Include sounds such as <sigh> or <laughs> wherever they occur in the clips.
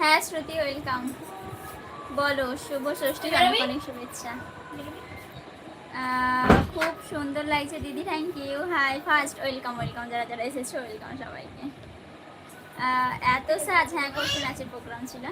হ্যাঁ শ্রুতি ওয়েলকাম বলো শুভ ষষ্ঠী অনেক অনেক শুভেচ্ছা। খুব সুন্দর লাগছে দিদি thank you hi first welcome welcome যারা যারা এসেছ ওয়েলকাম সবাইকে। এত সাজ হ্যাঁ কোশ্চেন আছে প্রোগ্রাম ছিল।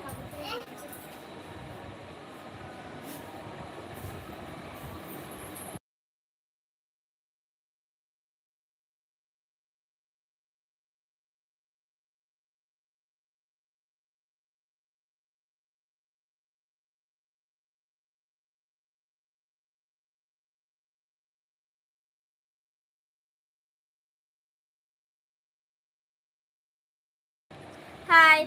হাই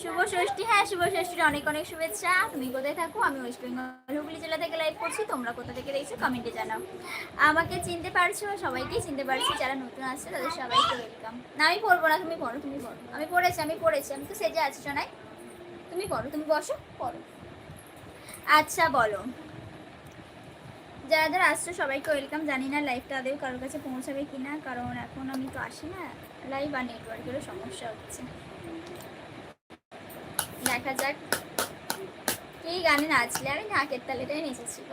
শুভ ষষ্ঠী। হ্যাঁ শুভ ষষ্ঠীর অনেক অনেক শুভেচ্ছা। তুমি কোথায় থাকো? আমি ওয়েস্ট বেঙ্গল হুগলি জেলা থেকে লাইভ করছি। তোমরা কোথা থেকে দেখছ কমেন্টে জানাও। আমাকে চিনতে পারছ? সবাইকেই চিনতে পারছি। যারা নতুন আসছে তাদের সবাইকে ওয়েলকাম না, আমি পড়ব না, তুমি পড়ো তুমি পড়ো। আমি পড়েছি আমি পড়েছি। আমি তো সেজে আছি শোনাই তুমি পড়ো, তুমি বসো, পড়ো। আচ্ছা বলো। যারা যারা আসছো, সবাইকে ওয়েলকাম জানি না লাইভটা আদেও কারোর কাছে পৌঁছাবে কি না কারণ এখন আমি তো আসি না। লাইভ আর নেটওয়ার্কেরও সমস্যা হচ্ছে। দেখা যাক কি গানে নাচলে আমি ঢাকের তালেটাই নেচেছিল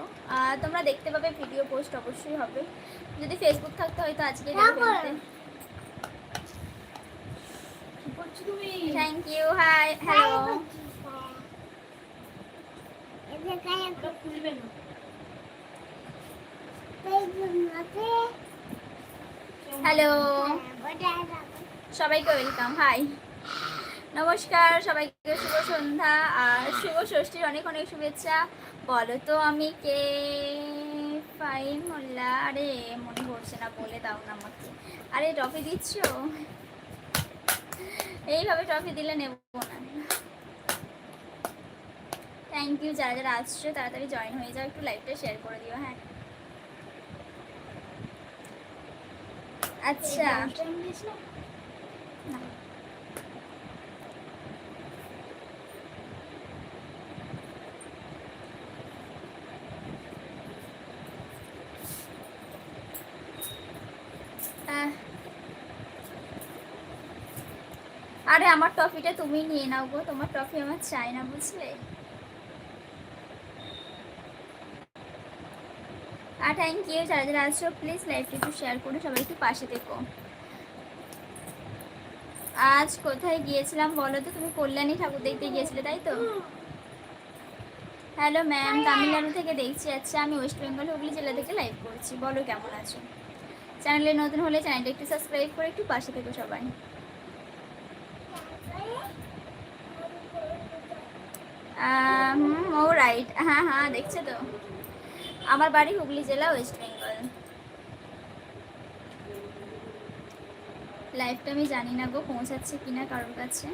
তোমরা দেখতে পাবে ভিডিও পোস্ট অবশ্যই হবে। যদি ফেসবুক থাকতে হয়তো আজকে thank you hi hello hello সবাইকে ওয়েলকাম হাই নমস্কার সবাইকে শুভ সন্ধ্যা আর শুভ ষষ্ঠীর অনেক অনেক শুভেচ্ছা। বলো তো আমি কে? ফাই মোল্লা। আরে মনে পড়ছে না বলে দাও না আমাকে। আরে ট্রফি দিচ্ছ? এইভাবে ট্রফি দিলে নেব না। থ্যাংক ইউ যারা যারা আসছো তাড়াতাড়ি জয়েন হয়ে যাও একটু লাইভটা শেয়ার করে দিও হ্যাঁ? আচ্ছা না। আহ। আরে, আমার টফিটা তুমি নিয়ে নাও গো। তোমার টফি আমার চাই না, বুঝলে? আর থ্যাংক ইউ যারা যারা আসছো প্লিজ লাইভটা একটু শেয়ার করে সবাই একটু পাশে দেখো আজ কোথায় গিয়েছিলাম বলো তো? তুমি কল্যাণী ঠাকুর দেখতে গিয়েছিলে, তাই তো? হ্যালো ম্যাম তামিলনাড়ু থেকে দেখছি। আচ্ছা আমি ওয়েস্ট বেঙ্গল হুগলি জেলা থেকে লাইভ করছি। বলো, কেমন আছো? চ্যানেলে নতুন হলে চ্যানেলটা একটু সাবস্ক্রাইব করে একটু পাশে থেকো সবাই। ও রাইট হ্যাঁ হ্যাঁ দেখছ তো? আমার বাড়ি হুগলি জেলা ওয়েস্ট বেঙ্গল লাইফটা আমি জানি না গো, পৌঁছাচ্ছে কিনা কারোর কাছে।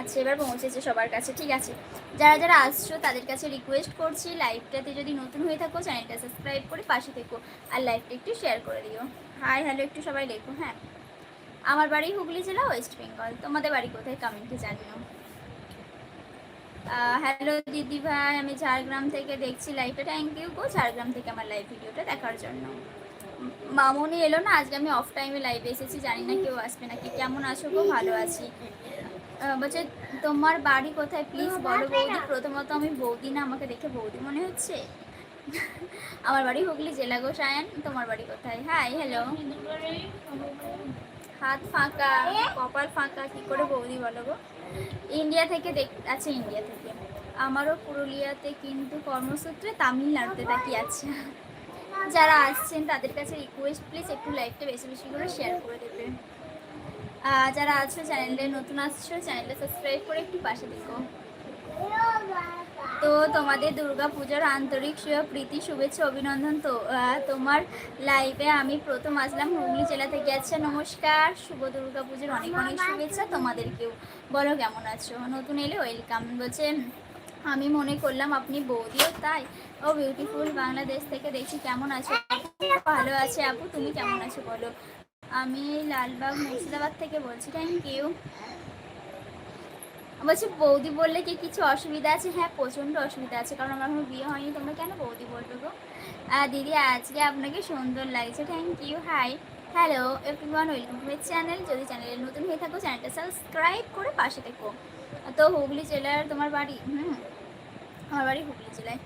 আচ্ছা এবার পৌঁছেছে সবার কাছে। ঠিক আছে। যারা যারা আসছো, তাদের কাছে রিকোয়েস্ট করছি লাইভটাতে যদি নতুন হয়ে থাকো চ্যানেলটা সাবস্ক্রাইব করে পাশে থেকো আর লাইভটা একটু শেয়ার করে দিও। হাই হ্যালো একটু সবাই লেখো হ্যাঁ। আমার বাড়ি হুগলি জেলা ওয়েস্ট বেঙ্গল তোমাদের বাড়ি কোথায়? কমেন্টে জানিও। হ্যালো দিদি ভাই, আমি ঝাড়গ্রাম থেকে দেখছি লাইভটা থ্যাংক ইউ গো, ঝাড়গ্রাম থেকে আমার লাইভ ভিডিওটা দেখার জন্য। মামনি এলো না? আজকে আমি অফ টাইমে লাইভে এসেছি। জানি না কেউ আসবে নাকি। কেমন আছো গো? ভালো আছি। বলছে তোমার বাড়ি কোথায়? প্লিজ বলো বৌদি প্রথমত আমি বৌদি না আমাকে দেখে বৌদি মনে হচ্ছে? <laughs> আমার বাড়ি হুগলি জেলা গো সায়ন। তোমার বাড়ি কোথায়? হাই হ্যালো হাত ফাঁকা কপাল ফাঁকা কি করে বৌদি বলো গো? ইন্ডিয়া থেকে দেখ আছে ইন্ডিয়া থেকে। আমারও পুরুলিয়াতে কিন্তু কর্মসূত্রে তামিলনাড়ুতে থাকি আছে। যারা আসছেন তাদের কাছে রিকোয়েস্ট প্লিজ একটু লাইভটা বেশি বেশি করে শেয়ার করে দেবে। আহ, যারা আছো, চ্যানেলে নতুন আসছো চ্যানেলে সাবস্ক্রাইব করে একটু পাশে দেখো তো তোমাদের দুর্গা পুজোর আন্তরিক প্রীতি, শুভেচ্ছা, অভিনন্দন। তো তোমার লাইভে আমি প্রথম আসলাম হুগলি জেলা থেকে। আচ্ছা নমস্কার। শুভ দুর্গা পুজোর অনেক অনেক শুভেচ্ছা তোমাদেরকেও। বলো, কেমন আছো? নতুন এলে ওয়েলকাম বলছে, আমি মনে করলাম আপনি বৌদিও তাই। ও বিউটিফুল বাংলাদেশ থেকে দেখছি। কেমন আছো? ভালো আছে আপু? তুমি কেমন আছো? বলো। আমি লালবাগ মুর্শিদাবাদ থেকে বলছি থ্যাংক ইউ বলছি, বৌদি বললে কি কিছু অসুবিধা আছে? হ্যাঁ প্রচণ্ড অসুবিধা আছে, কারণ আমার এখনও বিয়ে হয়নি, তোমরা কেন বৌদি বলবে গো? দিদি, আজকে আপনাকে সুন্দর লাগছে thank you hi hello everyone welcome to my channel যদি চ্যানেলে নতুন হয়ে থাকো চ্যানেলটা সাবস্ক্রাইব করে পাশে থেকো। তো হুগলি জেলার তোমার বাড়ি, হুম, আমার বাড়ি হুগলি জেলায়।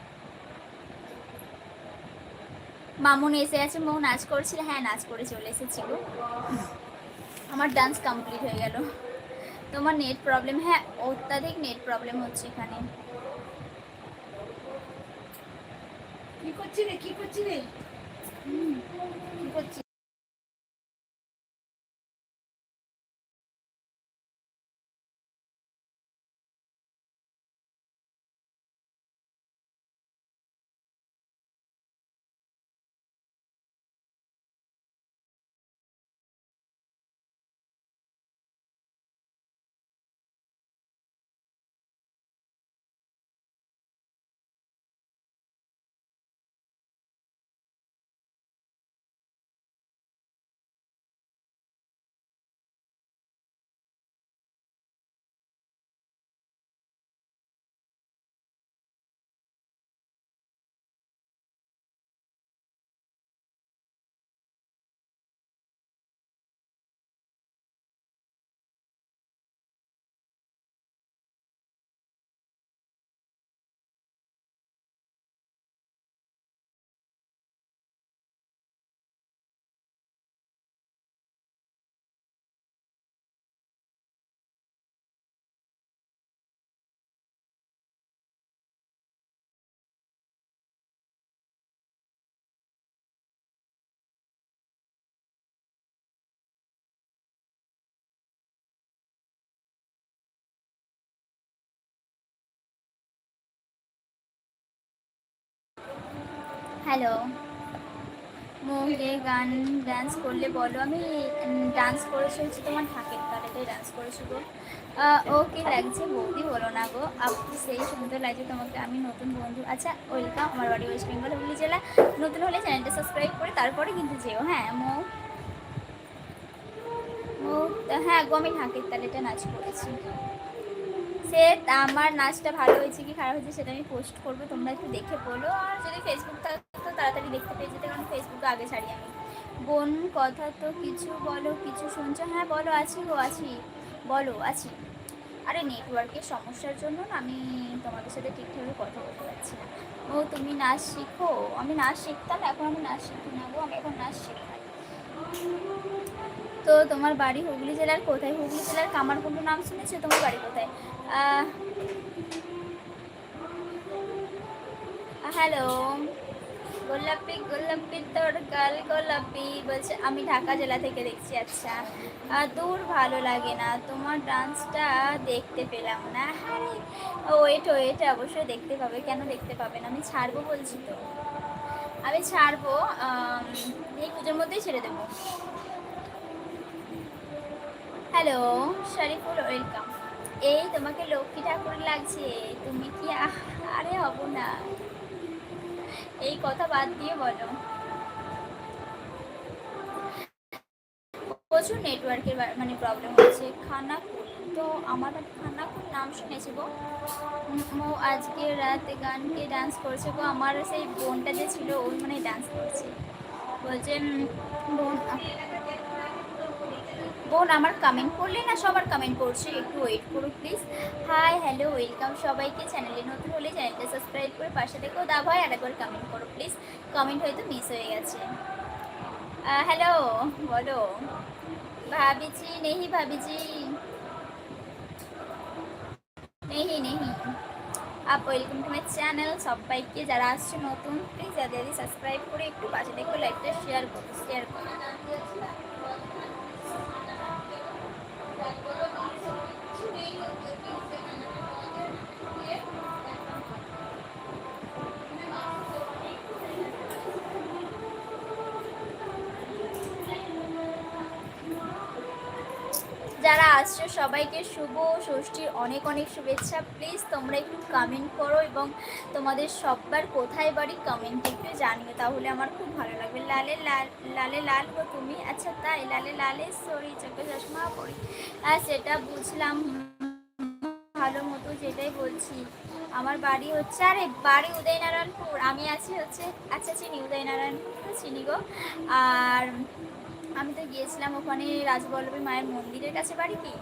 মামুন এসে আছে, মৌ নাচ করছিল হ্যাঁ নাচ করে চলে এসেছিল। আমার ডান্স কমপ্লিট হয়ে গেল। তোমার নেট প্রবলেম হ্যাঁ অত্যাধিক নেট প্রবলেম হচ্ছে এখানে। কি করছি রে কি করছি রে কি করছি হ্যালো। মুখে গান ডান্স করলে বলো, আমি ডান্স করেছি হচ্ছে তোমার ঢাকের তালেটাই ডান্স করেছি গো। ও কি লাগছে, বৌদি বলো না গো। আপনি সেই সুন্দর লাগছে তোমাকে, আমি নতুন বন্ধু। আচ্ছা ওয়েলকাম, আমার বাড়ি ওয়েস্ট বেঙ্গল হুগলি জেলা। নতুন হলে চ্যানেলটা সাবস্ক্রাইব করে তারপরে কিন্তু যেও হ্যাঁ মো। মৌ হ্যাঁ গো, আমি ঢাকের তালেটা নাচ করেছি। সে আমার নাচটা ভালো হয়েছে কি খারাপ হয়েছে সেটা আমি পোস্ট করব, তোমরা একটু দেখে বলো। আর যদি ফেসবুক থাকতো তাড়াতাড়ি দেখতে পেয়ে যেতে কারণ ফেসবুকে আগে ছাড়ি আমি। বোন, কথা তো কিছু বলো, কিছু শুনছো? হ্যাঁ বলো, আছি গো, আছি। বলো, আছি। আরে নেটওয়ার্কের সমস্যার জন্য আমি তোমাদের সাথে ঠিকঠাকভাবে কথা বলতে পারছি না। ও, তুমি নাচ শিখো? আমি নাচ শিখতাম, এখন আমি নাচ শিখি না গো, আমি এখন নাচ শেখাই। তো তোমার বাড়ি হুগলি জেলার কোথায়? হুগলি জেলার কামারকুণ্ড নাম শুনেছো? তোমার বাড়ি কোথায়? হ্যালো গোলাপি গোলাপি তোর গাল গোলাপি বলছে, আমি ঢাকা জেলা থেকে দেখছি আচ্ছা। দূর ভালো লাগে না, তোমার ডান্সটা দেখতে পেলাম না। হ্যাঁ ওয়েট ওয়েট অবশ্যই দেখতে পাবে। কেন দেখতে পাবে না? আমি ছাড়বো বলছি তো। আমি ছাড়বো এই পুজোর মধ্যেই ছেড়ে দেবো। হ্যালো, শরীফুল ওয়েলকাম এই তোমাকে লক্ষ্মী ঠাকুর লাগছে, তুমি কি আরে হব না। এই কথা বাদ দিয়ে বলো। প্রচুর নেটওয়ার্কের মানে প্রবলেম হচ্ছে। খানাকুল, তো আমার খানাকুল নাম শুনেছি গো। ও আজকে রাতে গানকে ডান্স করছে গো। আমার সেই বোনটা যে ছিল ওই মানে ডান্স করছে। বলছে বোন বোন, আমার কমেন্ট করলে না সবার কমেন্ট করছে একটু ওয়েট করো প্লিজ হাই হ্যালো ওয়েলকাম সবাইকে। চ্যানেলে নতুন হলে চ্যানেলটা সাবস্ক্রাইব করে পাশে থেকেও দা ভাই আরেকবার কমেন্ট করো প্লিজ কমেন্ট হয়তো মিস হয়ে গেছে। হ্যালো বলো। ভাবিছি, নেহি ভাবিছি। নেহি নেহি। আপ ওয়েলকাম টু মাই চ্যানেল সবাইকে যারা আসছে নতুন প্লিজ যাদের সাবস্ক্রাইব করে একটু পাশে দেখো লাইকটা শেয়ার করো শেয়ার করো। আসছো সবাইকে শুভ ষষ্ঠীর অনেক অনেক শুভেচ্ছা। প্লিজ তোমরা একটু কমেন্ট করো এবং তোমাদের সববার কোথায় বাড়ি কমেন্ট একটু জানিও। তাহলে আমার খুব ভালো লাগবে। লালে লাল লালে লাল তুমি? আচ্ছা তাই। লালে লালে সরি চোখে চশমা পড়ি হ্যাঁ সেটা বুঝলাম ভালো মতো যেটাই বলছি। আমার বাড়ি হচ্ছে, আরে, বাড়ি উদয়নারায়ণপুর। আমি আছি হচ্ছে আচ্ছা চিনি, উদয়নারায়ণপুর চিনি গো। আর আমি তো গিয়েছিলাম ওখানে রাজবল্লভী মায়ের মন্দিরের কাছে বাড়ি কি?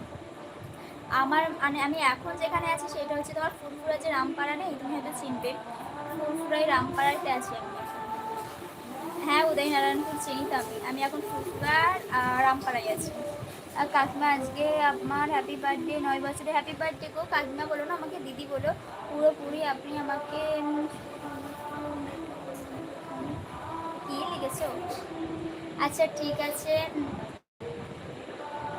আমার মানে আমি এখন যেখানে আছি সেটা হচ্ছে তোমার ফুরফুরা যে রামপাড়া নেই তুমি হয়তো চিনবে। ফুরফুরাই রামপাড়াতে আছি। আমি হ্যাঁ উদয়নারায়ণপুর চিনি তো আমি। আমি এখন আহ, রামপাড়ায় আছি। আর কাকিমা আজকে আমার হ্যাপি বার্থডে নয় বছরে হ্যাপি বার্থডে গো। কাকিমা বলো না আমাকে দিদি বলো। পুরোপুরি আপনি আমাকে কি লিখেছো? আচ্ছা ঠিক আছে।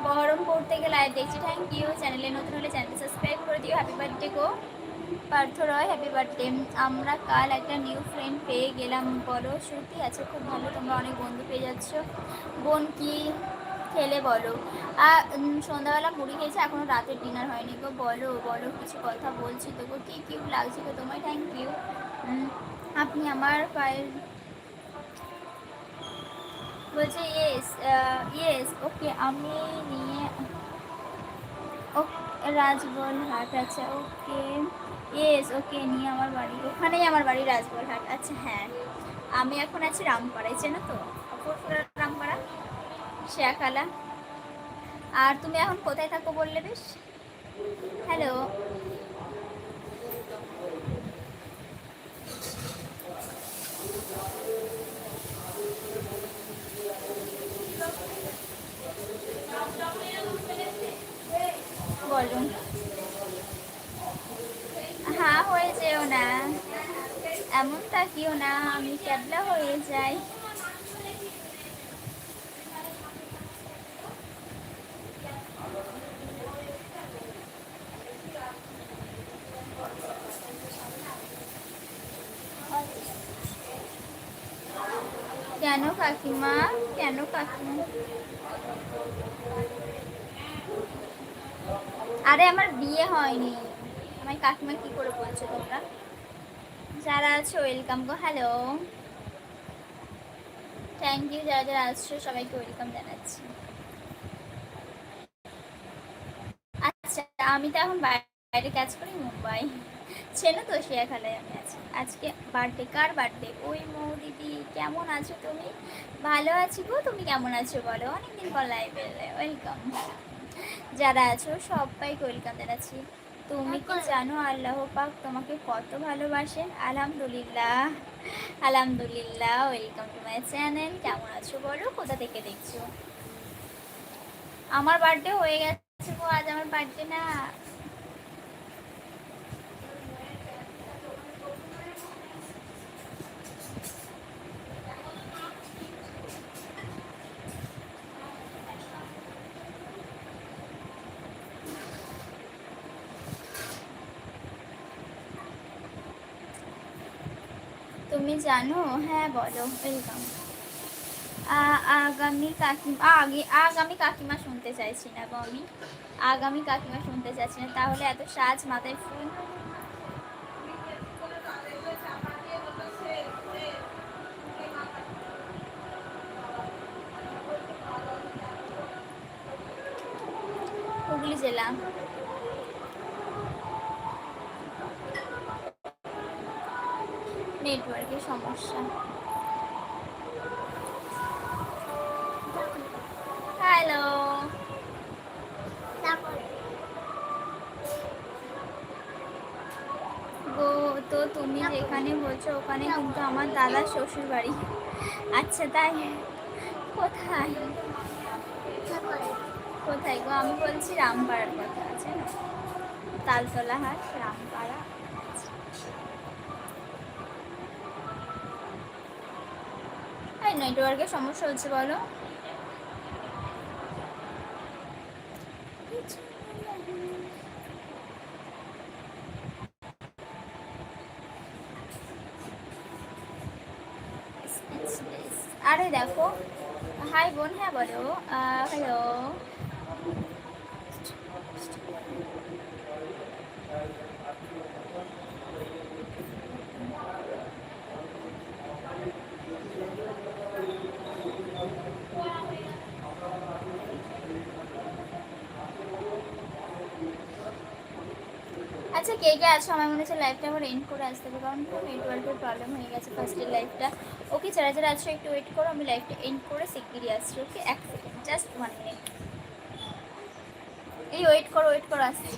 বহরমপুর থেকে লাইভ দেখছি। থ্যাংক ইউ চ্যানেলে নতুন হলে চ্যানেল সাবস্ক্রাইব করে দিও। হ্যাপি বার্থডে গো। পার্থ রয় হ্যাপি বার্থডে আমরা কাল একটা নিউ ফ্রেন্ড পেয়ে গেলাম। বলো, সত্যি আছে? খুব ভালো। তোমরা অনেক বন্ধু পেয়ে যাচ্ছ। বোন কি খেলে বলো? আর সন্ধ্যাবেলা মুড়ি খেয়েছে, এখনও রাতের ডিনার হয়নি গো। বলো বলো, কিছু কথা বলছি তো গো। কি কিউ লাগছে গো তোমায়? থ্যাংক ইউ আপনি আমার পায়ের বলছে ইয়েস ইয়েস ওকে আমি নিয়ে ও রাজবলহাট আচ্ছা ওকে ইয়েস ওকে নিয়ে আমার বাড়ি, ওখানেই আমার বাড়ি রাজবলহাট আচ্ছা হ্যাঁ আমি এখন আছি রামপাড়ায়, চেনো তো? রামপাড়া, শেয়াখালা, আর তুমি এখন কোথায় থাকো বললে বেশ? হ্যালো বলো হ্যাঁ হয়ে যেও না এমন তাকিও না, আমি ক্যাবলা হয়ে যাই। কেন কাকিমা? কেন কাকিমা? আরে, আমার বিয়ে হয়নি। আমার কাকিমা কি করে বলছো তোমরা? যারা আছো ওয়েলকাম গো হ্যালো থ্যাংক ইউ যারা যারা আসছো, সবাইকে ওয়েলকাম জানাচ্ছি। আচ্ছা আমি তো এখন বাইরে কাজ করি, মুম্বাই। চেনো তো শিয়াখালায় আমি আছি। আজকে বার্থডে কার বার্থডে ওই মৌ দিদি কেমন আছো তুমি? ভালো আছি গো, তুমি কেমন আছো বলো? অনেকদিন পর লাইভ এলে ওয়েলকাম যারা আছো, সবাইকে ওয়েলকাম জানাচ্ছি। তুমি কি জানো আল্লাহ পাক তোমাকে কত ভালোবাসেন? আলহামদুলিল্লাহ। আলহামদুলিল্লাহ, ওয়েলকাম টু মাই চ্যানেল। কেমন আছো বলো? কোথা থেকে দেখছ? আমার বার্থডে হয়ে গেছে গো, আজ আমার বার্থডে না তুমি জানো? হ্যাঁ বলো ওয়েলকাম আগামী কাকিমা আগে, আগামী কাকিমা শুনতে চাইছি না গো আমি। আগামী কাকিমা শুনতে চাইছি না, তাহলে এত সাজ মাথায় ফুল। হুগলি জেলা নেটওয়ার্কের সমস্যা? হ্যালো গো তো তুমি যেখানে বলছো ওখানে কিন্তু আমার দাদার শ্বশুর বাড়ি আচ্ছা তাই? কোথায়? কোথায় গো? আমি বলছি রামপাড়ার কথা আছে না? তালতলা হাট রামপাড়া। নেটওয়ার্কের সমস্যা হচ্ছে বলো। আরে দেখো। হাই বোন হ্যাঁ বলো। হ্যালো আচ্ছা কে কে আছো আমার মনে হচ্ছে লাইফটা আবার এন্ড করে আসতে হবে, কারণ নেটওয়ার্কের প্রবলেম হয়ে গেছে ফার্স্টের লাইফটা ওকে, যারা যারা আছো একটু ওয়েট করো, আমি লাইফটা এন্ড করে শিগগিরই আসছি, ওকে? এক সেকেন্ড জাস্ট ওয়ান মিনিট এই ওয়েট করো ওয়েট করো, আসছি।